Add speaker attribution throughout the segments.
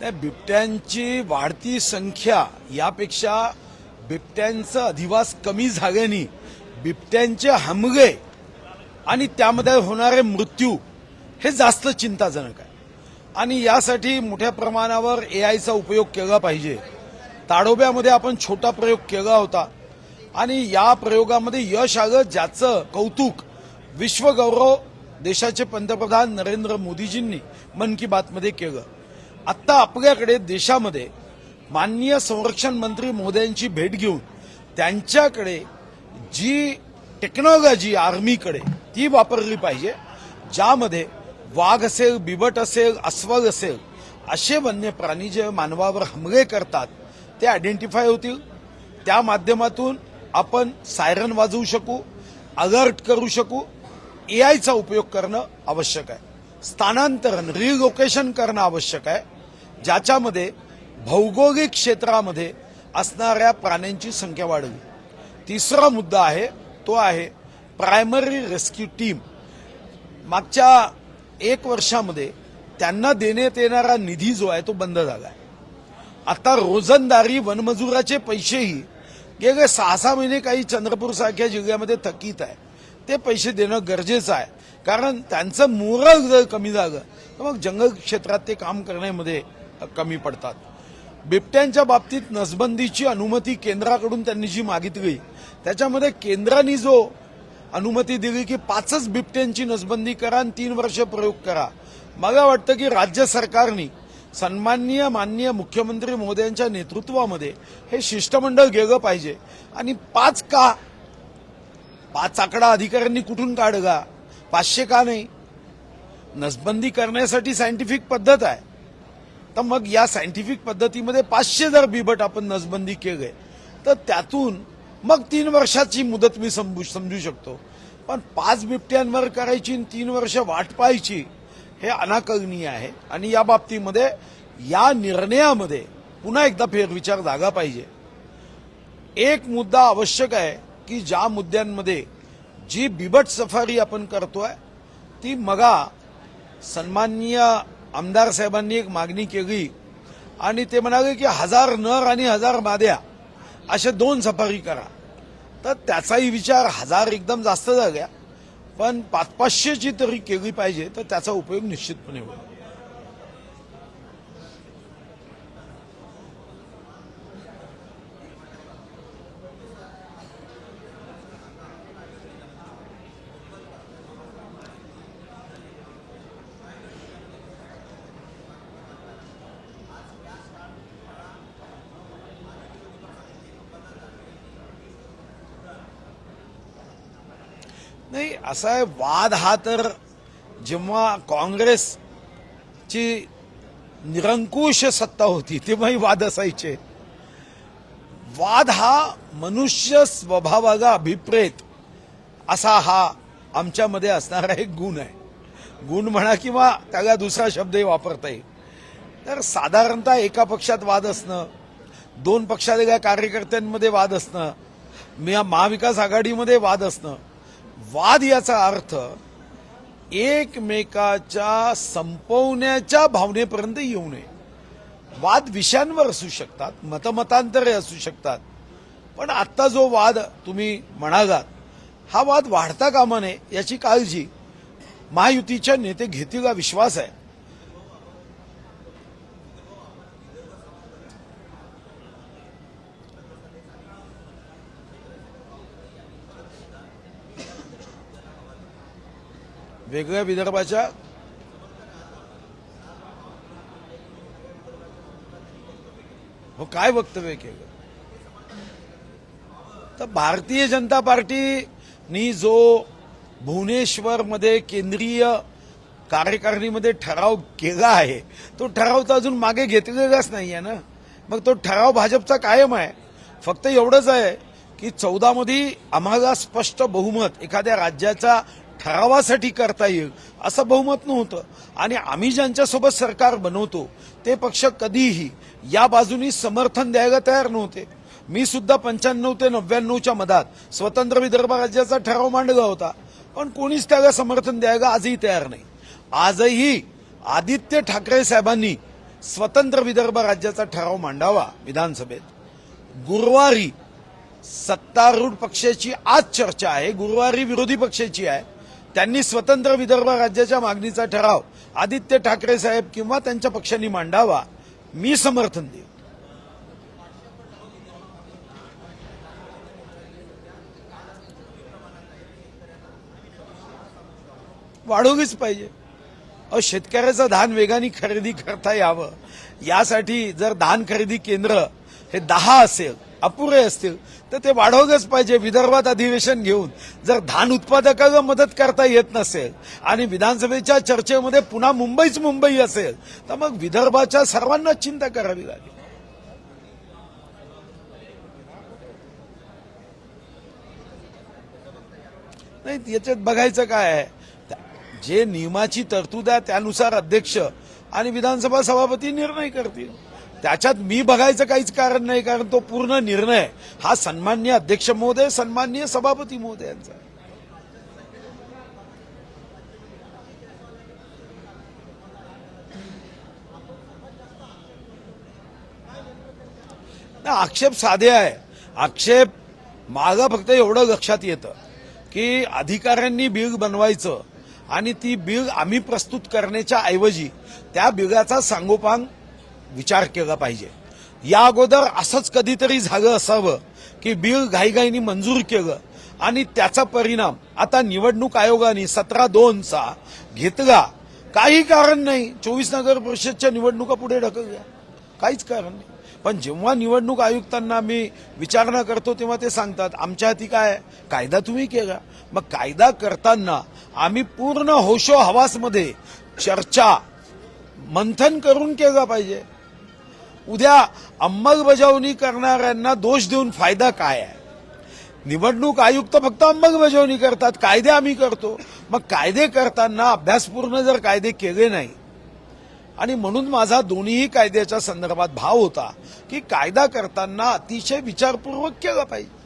Speaker 1: नाही बिबट्यांची वाढती संख्या यापेक्षा बिबट्यांचं अधिवास कमी झाल्याने बिबट्यांचे हमगे आणि त्यामध्ये होणारे मृत्यू हे जास्त चिंताजनक आहे. आणि यासाठी मोठ्या प्रमाणावर ए आयचा उपयोग केला पाहिजे. ताडोब्यामध्ये आपण छोटा प्रयोग केला होता. आणि या प्रयोगामध्ये यश आलं ज्याचं कौतुक विश्वगौरव देशाचे पंतप्रधान नरेंद्र मोदीजींनी मन की बातमध्ये केलं. आत्ता आपल्याकडे देशामध्ये माननीय संरक्षण मंत्री मोदयांची भेट घेऊन त्यांच्याकडे जी टेक्नॉलॉजी आर्मीकडे ती वापरली पाहिजे ज्यामध्ये वाघ असेल बिबट असेल अस्वल असेल असे वन्य प्राणी जे मानवावर हमले करतात ते आयडेंटिफाय होतील. त्या माध्यमातून आपण सायरन वाजवू शकू अलर्ट करू शकू. ए आयचा उपयोग करणं आवश्यक आहे. स्थानांतरण रिलोकेशन करणं आवश्यक आहे. ज्याच्यामध्ये भौगोलिक क्षेत्रामध्ये असणाऱ्या प्राण्यांची संख्या वाढवी. तिसरा मुद्दा आहे तो आहे प्रायमरी रेस्क्यू टीम मागच्या एक वर्षामध्ये त्यांना देण्यात येणारा निधी जो आहे तो बंद झाला आहे आता रोजंदारी वनमजुराचे पैसेही गेले सहा सहा महिने काही चंद्रपूर सारख्या जिल्ह्यामध्ये थकीत आहे. ते पैसे देणं गरजेचं आहे. कारण त्यांचं मोरल जर कमी झालं तर मग जंगल क्षेत्रात ते काम करण्यामध्ये कमी पडतात. बिबट्यांच्या बाबतीत नसबंदीची अनुमती केंद्राकडून त्यांनी जी मागितली त्याच्यामध्ये केंद्राने जो अनुमती दिली की पाचच बिबट्यांची नसबंदी करा आणि तीन वर्ष प्रयोग करा. मला वाटतं की राज्य सरकारने सन्माननीय माननीय मुख्यमंत्री मोदयांच्या नेतृत्वामध्ये हे शिष्टमंडळ गेलं पाहिजे. आणि पाच का पाच आकडा अधिकाऱ्यांनी कुठून काढला? पाचशे का नाही? नसबंदी करण्यासाठी सायंटिफिक पद्धत आहे. तर मग या सायंटिफिक पद्धतीमध्ये पाचशे जर बिबट आपण नसबंदी केले तर त्यातून मग तीन वर्षाची मुदत मी समजू समजू शकतो. पण पाच बिबट्यांवर करायची आणि तीन वर्ष वाट पाहायची हे अनाकलनीय आहे. आणि या बाबतीमध्ये या निर्णयामध्ये पुन्हा एकदा फेरविचार जागा पाहिजे. एक मुद्दा आवश्यक आहे की ज्या मुद्द्यांमध्ये जी बिबट सफारी आपण करतोय ती मगा सन्माननीय आमदार साहेबांनी एक मागणी केली आणि ते म्हणाले की हजार नर आणि हजार माद्या अशा दोन सफारी करा. तर त्याचाही विचार हजार एकदम जास्त झाल्या. पण पाच पाचशेची तरी केली पाहिजे तर त्याचा उपयोग निश्चितपणे होईल. नाही असा आहे वाद हा तर जेव्हा काँग्रेसची निरंकुश सत्ता होती तेव्हाही वाद असायचे. वाद हा मनुष्य स्वभावाला अभिप्रेत असा हा आमच्यामध्ये असणारा एक गुण आहे. गुण म्हणा किंवा त्याला दुसरा शब्दही वापरता येईल. तर साधारणतः एका पक्षात वाद असणं दोन पक्षातल्या कार्यकर्त्यांमध्ये वाद असणं मी- महाविकास आघाडीमध्ये वाद असणं वाद याचा अर्थ एकमेकाच्या संपवण्याच्या भावनेपर्यंत येऊ नये. वाद विषयांवर असू शकतात मतमतांतरे असू शकतात. पण आत्ता जो वाद तुम्ही म्हणालात हा वाद वाढता कामा नये याची काळजी महायुतीच्या नेते घेतील हा विश्वास आहे. वेगळ्या विदर्भाच्या हो काय वक्तव्य केलं? तर भारतीय जनता पार्टीनी जो भुवनेश्वरमध्ये केंद्रीय कार्यकारिणीमध्ये ठराव केला आहे तो ठराव तर अजून मागे घेतलेलाच नाही आहे ना. मग तो ठराव भाजपचा कायम आहे. फक्त एवढंच आहे की चौदामध्ये आम्हाला स्पष्ट बहुमत एखाद्या राज्याचा ठरावासाठी करता येईल असं बहुमत नव्हतं. आणि आम्ही ज्यांच्यासोबत सरकार बनवतो ते पक्ष कधीही या बाजूनी समर्थन द्यायला तयार नव्हते. मी सुद्धा पंच्याण्णव ते नव्याण्णवच्या मधात स्वतंत्र विदर्भ राज्याचा ठराव मांडला होता. पण कोणीच त्याला समर्थन द्यायला आजही तयार नाही. आजही आदित्य ठाकरे साहेबांनी स्वतंत्र विदर्भ राज्याचा ठराव मांडावा विधानसभेत. गुरुवारी सत्तारूढ पक्षाची आज चर्चा आहे गुरुवारी विरोधी पक्षाची आहे. त्यांनी स्वतंत्र विदर्भ राज्याच्या मागणीचा ठराव आदित्य ठाकरे साहेब किंवा त्यांच्या पक्षांनी मांडावा मी समर्थन देईन. वाढवलीच पाहिजे. अहो शेतकऱ्याचं धान वेगाने खरेदी करता यावं. यासाठी जर धान खरेदी केंद्र हे दहा असेल अपुरे असतील तर ते वाढवलंच पाहिजे विदर्भात अधिवेशन घेऊन. जर धान उत्पादकाला मदत करता येत नसेल आणि विधानसभेच्या चर्चेमध्ये पुन्हा मुंबईच मुंबई असेल तर मग विदर्भाच्या सर्वांना चिंता करावी लागेल. नाही याच्यात बघायचं काय आहे? जे नियमाची तरतूद आहे त्यानुसार अध्यक्ष आणि विधानसभा सभापती निर्णय करतील. त्याच्यात मी बघायचं काहीच कारण नाही कारण तो पूर्ण निर्णय हा सन्मान्य अध्यक्ष महोदय सन्मान्य सभापती महोदय यांचा आक्षेप साधे आहे. आक्षेप माझा फक्त एवढं लक्षात येतं की अधिकाऱ्यांनी बिल बनवायचं आणि ती बिल आम्ही प्रस्तुत करण्याच्या ऐवजी त्या बिलाचा सांगोपांग विचार केला पाहिजे. या अगोदर असंच कधीतरी झालं असावं की बिल घाईघाईनी मंजूर केलं आणि त्याचा परिणाम आता निवडणूक आयोगाने सतरा दोनचा घेतला. काही कारण नाही. चोवीस नगर परिषदच्या निवडणुका पुढे ढकलल्या. काहीच कारण नाही. पण जेव्हा निवडणूक आयुक्तांना मी विचारणा करतो तेव्हा ते सांगतात आमच्या हाती काय आहे? कायदा तुम्ही केला. मग कायदा करताना आम्ही पूर्ण होशो हवासमध्ये चर्चा मंथन करून केला पाहिजे. उद्या अंमलबजावणी करणाऱ्यांना दोष देऊन फायदा काय आहे? निवडणूक आयुक्त फक्त अंमलबजावणी करतात कायदे आम्ही करतो. मग कायदे करताना अभ्यासपूर्ण जर कायदे केले नाही आणि म्हणून माझा दोन्हीही कायद्याच्या संदर्भात भाव होता की कायदा करताना अतिशय विचारपूर्वक केला पाहिजे.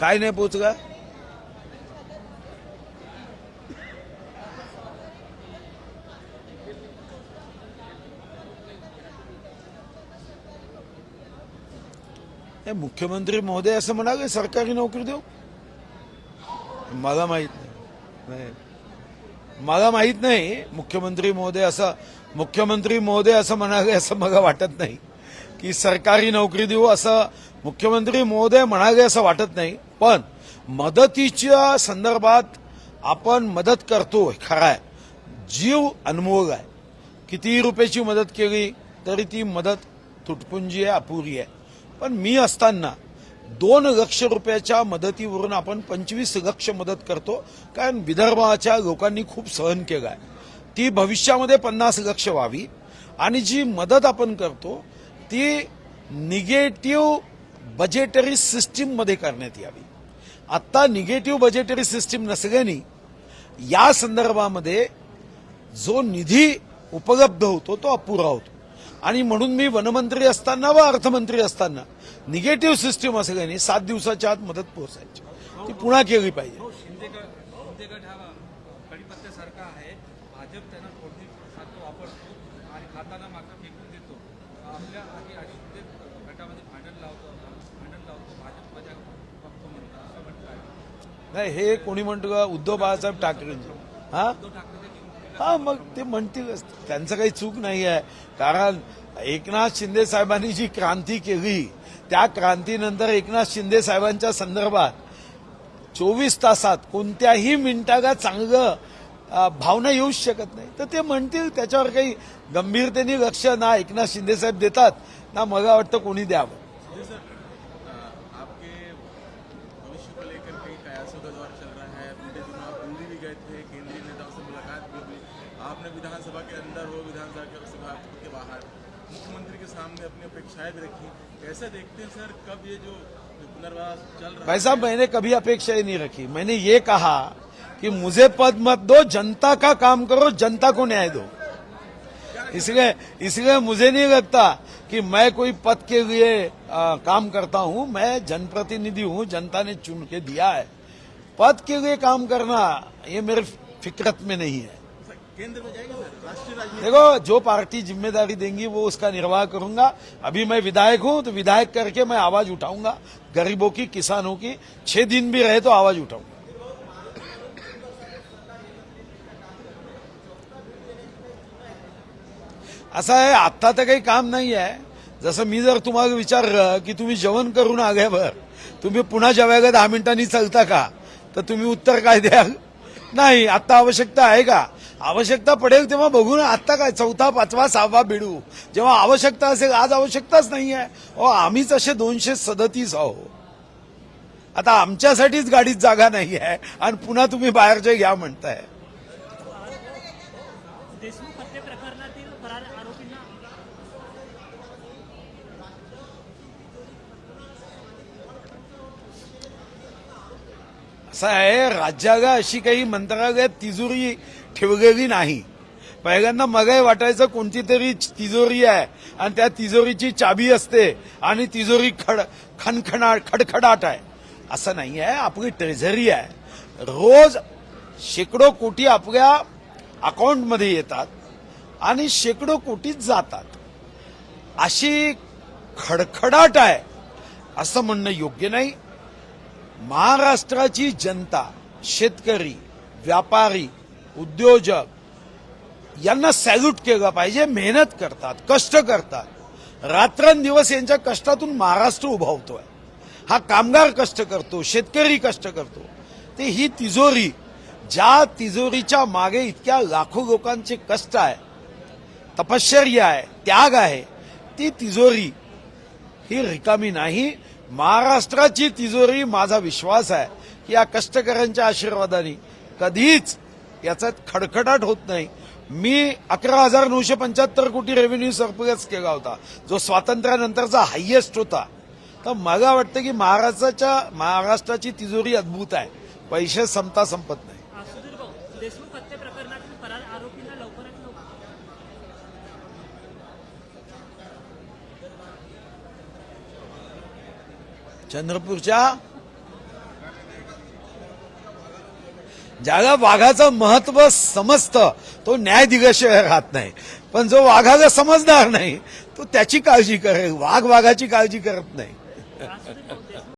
Speaker 1: काय नाही पोचला हे मुख्यमंत्री महोदय असं म्हणाले सरकारी नोकरी देऊ? मला माहीत नाही. नाही. मला माहीत नाही मुख्यमंत्री महोदय असं मुख्यमंत्री महोदय असं म्हणाले असं मला वाटत नाही. की सरकारी नोकरी देऊ असं मुख्यमंत्री महोदय म्हणाले असं वाटत नाही. पण मदतीच्या संदर्भात आपण मदत करतो खरं आहे. जीव अनमोल आहे. कितीही रुपयाची मदत केली तरी ती मदत तुटपुंजी आहे अपुरी आहे. पण मी असताना दोन लक्ष रुपयाच्या मदतीवरून आपण पंचवीस लक्ष मदत करतो. कारण विदर्भाच्या लोकांनी खूप सहन केलं आहे. ती भविष्यामध्ये पन्नास लक्ष व्हावी. आणि जी मदत आपण करतो ती निगेटिव्ह बजेटरी सिस्टीममध्ये करण्यात यावी. आत्ता निगेटिव्ह बजेटरी सिस्टीम नसल्याने या संदर्भामध्ये जो निधी उपलब्ध होतो तो अपुरा होतो. आणि म्हणून मी वनमंत्री असताना व अर्थमंत्री असताना निगेटिव्ह सिस्टीम असल्याने सात दिवसाच्या आत मदत पोहोचायची. ती पुन्हा केली पाहिजे.
Speaker 2: असं
Speaker 1: नाही हे कोणी म्हणतो का? उद्धव बाळासाहेब ठाकरेंचे. हा? हा मग ते म्हणतीलच त्यांचं काही चूक नाही आहे कारण एकनाथ शिंदे साहेबांनी जी क्रांती केली त्या क्रांतीनंतर एकनाथ शिंदे साहेबांच्या संदर्भात चोवीस तासात कोणत्याही मिनिटाला चांगलं भावना येऊच शकत नाही. तर ते म्हणतील त्याच्यावर काही गंभीरतेने लक्ष ना एकनाथ शिंदे साहेब देतात ना मला वाटतं कोणी द्यावं.
Speaker 3: केंद्रीय नेताओं आपने विधानसभा के अंदर हो विधानसभा के बाहर मुख्यमंत्री के सामने अपनी अपेक्षाएँ भी रखी। कैसे देखते हैं सर कब ये जो पुनर्वास चल रहा
Speaker 1: भाई साहब मैंने कभी अपेक्षा ही नहीं रखी। मैंने ये कहा कि मुझे पद मत दो जनता का काम करो जनता को न्याय दो। इसलिए इसलिए मुझे नहीं लगता कि मैं कोई पद के लिए आ, काम करता हूँ। मैं जनप्रतिनिधि हूँ जनता ने चुन के दिया है। पद के लिए काम करना ये मेरे फिक्रत में नहीं है। देखो, जो पार्टी ज़िम्मेदारी देंगी, वो उसका निर्वाह करूँगा। अभी मैं विधायक हूँ तो विधायक करके मैं आवाज़ उठाऊँगा। गरीबों की, किसानों की। छह दिन भी रहे तो आवाज़ उठाऊँगा। असं आहे आत्ता तर काही काम नाही आहे। जसं मी जर तुम्हाला विचारलं की तुम्ही जेवण करून आल्यावर तुम्ही पुन्हा जेवायला दहा मिनिटांनी चालता का? तर तुम्ही उत्तर काय द्याल? नाही, आत्ता आवश्यकता आहे का? आवश्यकता पडेल तेव्हा बघू ना आत्ता काय चौथा पाचवा सहावा बिडू जेव्हा आवश्यकता असेल आज आवश्यकताच नाही आहे अहो आम्हीच असे दोनशे सदतीस आहो आता आमच्यासाठीच गाडीत जागा नाही आहे आणि पुन्हा तुम्ही बाहेरचे घ्या म्हणताय. असं आहे राज्याला अशी काही मंत्रालयात तिजोरी ठेवलेली नाही. पहिल्यांदा मगाय वाटायचं कोणती तरी तिजोरी आहे आणि त्या तिजोरीची चाबी असते आणि तिजोरी खड खणखणा खडखडाट आहे. असं नाही आहे आपली ट्रेझरी आहे. रोज शेकडो कोटी आपल्या अकाउंटमध्ये येतात आणि शेकडो कोटीच जातात. अशी खडखडाट आहे असं म्हणणं योग्य नाही. महाराष्ट्राची जनता शेतकरी व्यापारी उद्योजक यांना सॅल्यूट केलं पाहिजे मेहनत करतात कष्ट करतात. रात्रंदिवस यांच्या कष्टातून महाराष्ट्र उभावतोय. हा कामगार कष्ट करतो शेतकरी कष्ट करतो. ते ही तिजोरी ज्या तिजोरीच्या मागे इतक्या लाखो लोकांचे कष्ट आहे तपश्चर्या आहे त्याग आहे ती तिजोरी ही रिकामी नाही. महाराष्ट्राची तिजोरी माझा विश्वास आहे की या कष्टकऱ्यांच्या आशीर्वादाने कधीच याचा खडखडाट होत नाही. मी अकरा हजार नऊशे पंच्याहत्तर कोटी रेव्हेन्यू सरप्लस केला होता. जो स्वातंत्र्यानंतरचा हायएस्ट होता. तर मला वाटतं की महाराष्ट्राच्या महाराष्ट्राची तिजोरी अद्भुत आहे. पैसे संपता संपत नाही.
Speaker 4: आ,
Speaker 1: ज्याला वाघाचं महत्त्व समजतं तो न्याय राहत नाही. पण जो वाघाला समजणार नाही तो त्याची काळजी करेल वाघ वाघाची काळजी करत नाही.